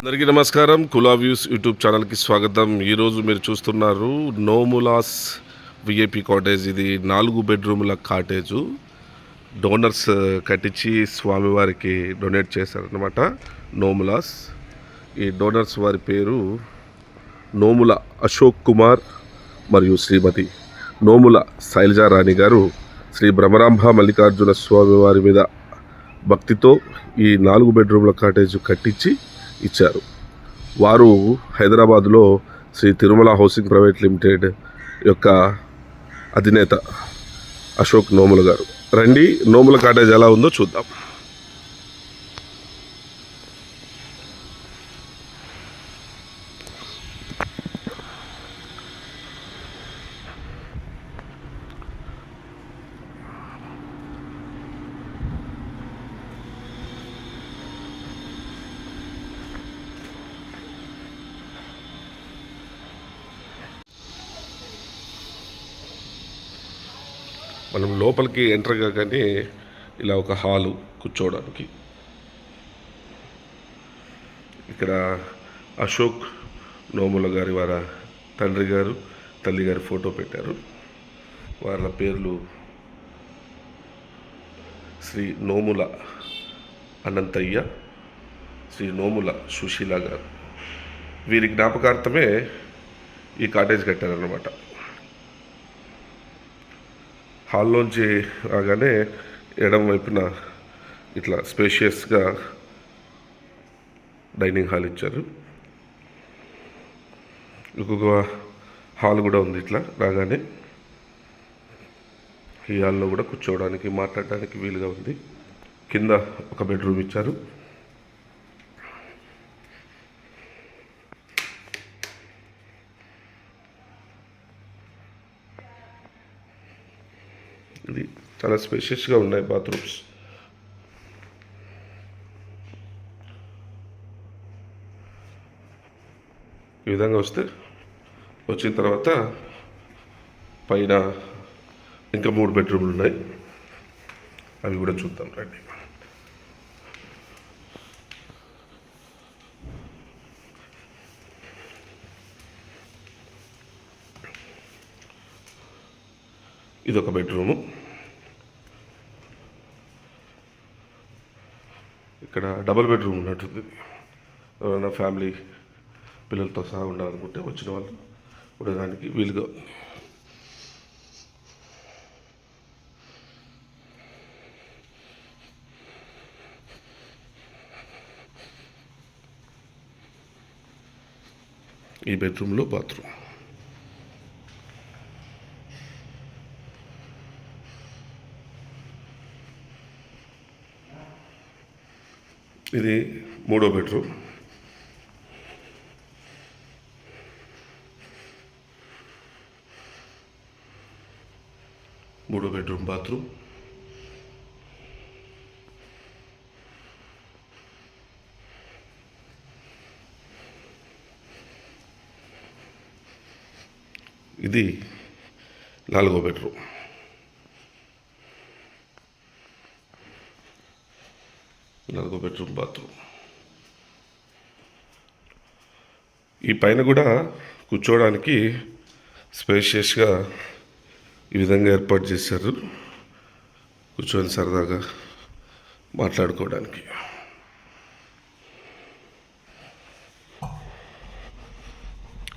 అందరికీ నమస్కారం. కులా views YouTube ఛానల్కి స్వాగతం. ఈరోజు మీరు చూస్తున్నారు నోములాస్ విఐపి కాటేజ్ ఇది నాలుగు బెడ్రూముల కాటేజు డోనర్స్ కట్టించి స్వామివారికి డొనేట్ చేశారనమాట నోములాస్. ఈ డోనర్స్ వారి పేరు నోముల అశోక్ కుమార్ మరియు శ్రీమతి నోముల శైలజారాణి గారు. శ్రీ భ్రమరాంభ మల్లికార్జున స్వామి వారి మీద భక్తితో ఈ నాలుగు బెడ్రూమ్ల కాటేజ్ కట్టించి ఇచ్చారు. వారు హైదరాబాదులో Sri Tirumala housing private limited యొక్క అధినేత అశోక్ నోముల గారు. రండి నోముల కాటేజ్ ఎలా ఉందో చూద్దాం. మనం లోపలికి ఎంటర్ కాగానే ఇలా ఒక హాలు కూర్చోవడానికి. ఇక్కడ అశోక్ నోముల గారి వారి తండ్రి గారు తల్లి గారి ఫోటో పెట్టారు. వాళ్ళ పేర్లు శ్రీ నోముల అనంతయ్య శ్రీ నోముల సుశీల గారు. వీరి జ్ఞాపకార్థమే ఈ కాటేజ్ కట్టారనమాట హాల్లోంచి రాగానే ఎడం వైపున ఇట్లా స్పేషియస్గా డైనింగ్ హాల్ ఇచ్చారు. ఇంకొక హాల్ కూడా ఉంది ఇట్లా రాగానే. ఈ హాల్లో కూడా కూర్చోవడానికి మాట్లాడడానికి వీలుగా ఉంది. కింద ఒక బెడ్రూమ్ ఇచ్చారు. ఇది చాలా స్పెషియస్గా ఉన్నాయి బాత్రూమ్స్. ఈ విధంగా వస్తే వచ్చిన తర్వాత పైన ఇంకా మూడు బెడ్రూమ్లు ఉన్నాయి. అవి కూడా చూద్దాం రండి. ఇది ఒక బెడ్రూము. ఇక్కడ డబుల్ బెడ్రూమ్ ఉన్నట్టుంది. ఎవరైనా ఫ్యామిలీ పిల్లలతో సహా ఉండాలనుకుంటే వచ్చిన వాళ్ళు ఉండడానికి వీలుగా. ఉంది ఈ బెడ్రూమ్లో బాత్రూమ్. ఇది మూడో బెడ్రూమ్ మూడో బెడ్రూమ్ బాత్రూమ్. ఇది నాలుగో బెడ్రూమ్. నాలుగో బెడ్రూమ్ బాత్రూమ్. ఈ పైన కూడా కూర్చోవడానికి స్పేషియస్గా ఈ విధంగా ఏర్పాటు చేశారు. కూర్చొని సరదాగా మాట్లాడుకోవడానికి.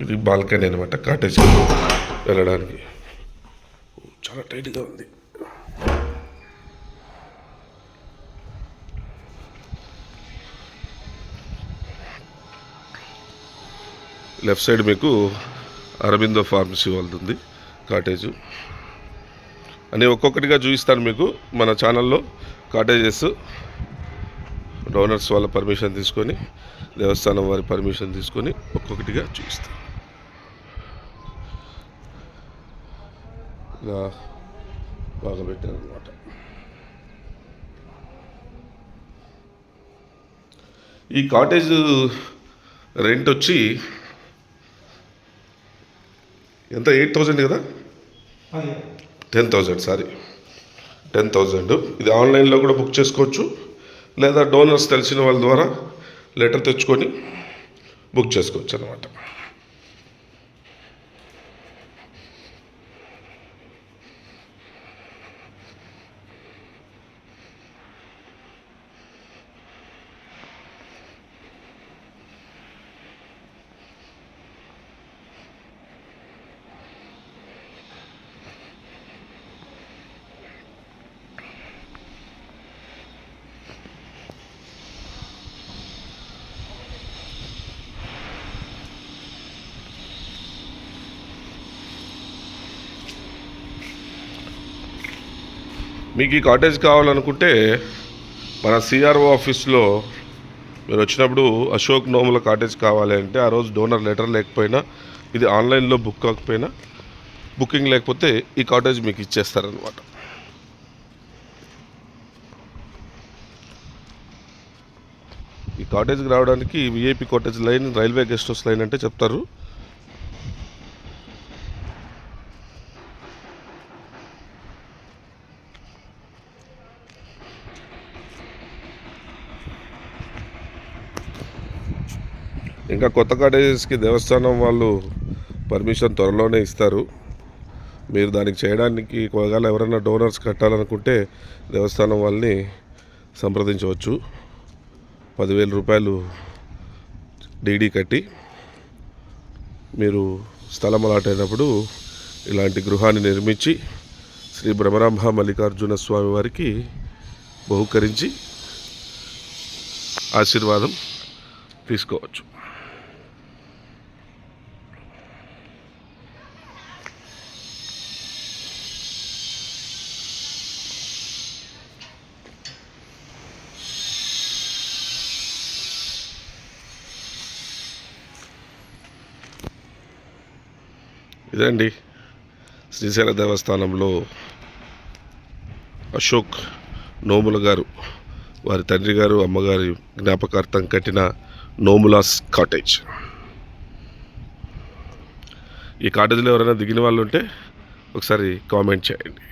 ఇది బాల్కనీ అనమాట కాటేజ్. వెళ్ళడానికి. చాలా టైట్గా ఉంది. లెఫ్ట్ సైడ్ మీకు అరబిందో ఫార్మసీ వెళ్తుంది కాటేజు అని ఒక్కొక్కటిగా చూపిస్తాను మీకు మన ఛానల్లో కాటేజెస్ డోనర్స్ వాళ్ళ పర్మిషన్ తీసుకొని దేవస్థానం వారి పర్మిషన్ తీసుకొని ఒక్కొక్కటిగా చూపిస్తాను. ఇలా బాగా పెట్టారనమాట ఈ కాటేజ్ రెంట్ వచ్చి ఎంత? ఎయిట్ థౌజండ్ కదా? Ten thousand sorry. Ten thousand. ఇది ఆన్లైన్లో కూడా బుక్ చేసుకోవచ్చు. లేదా డోనర్స్ తెలిసిన వాళ్ళ ద్వారా లెటర్ తెచ్చుకొని బుక్ చేసుకోవచ్చు అనమాట మీకు ఈ కాటేజ్ కావాలనుకుంటే మన సిఆర్ఓ ఆఫీస్లో మీరు వచ్చినప్పుడు అశోక్ నోముల కాటేజ్ కావాలి అంటే ఆ రోజు డోనర్ లెటర్ లేకపోయినా ఇది ఆన్లైన్లో బుక్ కాకపోయినా బుకింగ్ లేకపోతే ఈ కాటేజ్ మీకు ఇచ్చేస్తారనమాట ఈ కాటేజ్కి రావడానికి VIP cottage line railway guest house line అంటే చెప్తారు. ఇంకా కొత్త కాటేజెస్కి దేవస్థానం వాళ్ళు పర్మిషన్ త్వరలోనే ఇస్తారు. మీరు దానికి చేయడానికి ఒకవేళ ఎవరైనా డోనర్స్ కట్టాలనుకుంటే దేవస్థానం వాళ్ళని సంప్రదించవచ్చు. పదివేల రూపాయలు డీడీ కట్టి మీరు స్థలం అలాటైనప్పుడు ఇలాంటి గృహాన్ని నిర్మించి శ్రీ భ్రమరాంబ మల్లికార్జున స్వామి వారికి బహుకరించి ఆశీర్వాదం తీసుకోవచ్చు. ఇదండి శ్రీశైల దేవస్థానంలో అశోక్ నోముల గారు వారి తండ్రి గారు అమ్మగారి జ్ఞాపకార్థం కట్టిన నోములాస్ కాటేజ్. ఈ కాటేజ్లో ఎవరైనా దిగిన వాళ్ళు ఉంటే ఒకసారి కామెంట్ చేయండి.